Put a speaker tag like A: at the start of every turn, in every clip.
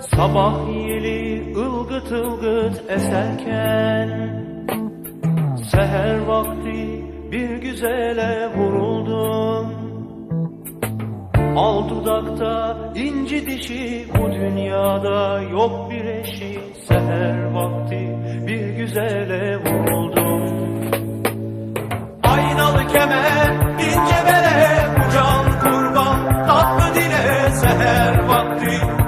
A: Sabah yeli ılgıt ılgıt eserken Seher vakti bir güzele vuruldum. Al dudakta inci dişi bu dünyada yok bir eşi. Seher vakti bir güzele vuruldum. Aynalı kemer, ince bere, kucağın kurban, tatlı dile, seher vakti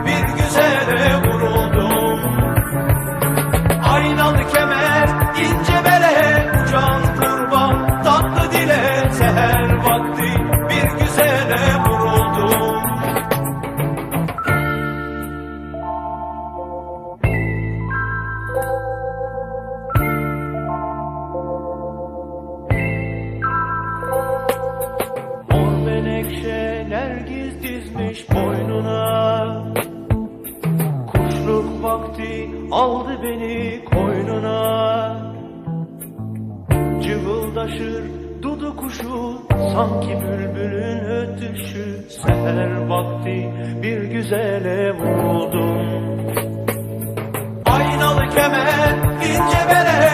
A: dizmiş boynuna. Kuşluk vakti aldı beni koynuna. Cıvıldaşır dudu kuşu Sanki bülbülün ötüşü. Seher vakti bir güzele vuruldum Aynalı kemer, ince bere,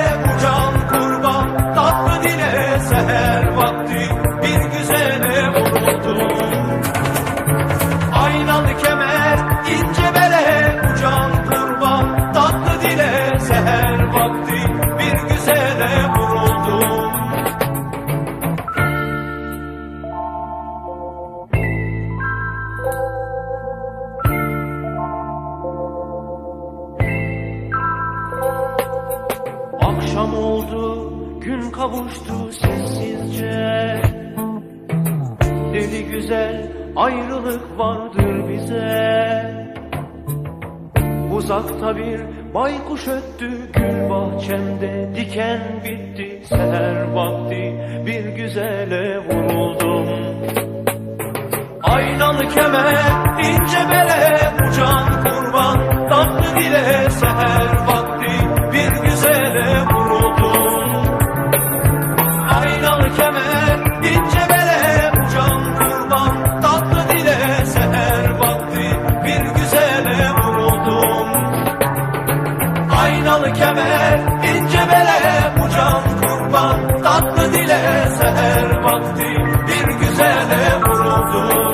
A: dile, seher vakti bir güzele vuruldum. Akşam oldu, gün kavuştu sessizce Deli güzel ayrılık vardır bize Uzakta bir baykuş öttü gül bahçemde Diken bitti seher vakti bir güzele vuruldum. Aynalı kemer, ince bere, uçan kurban, tatlı dile seher vakti Aynalı kemer, ince bere, uçan kurban, tatlı dile seher vakti bir güzele vuruldum.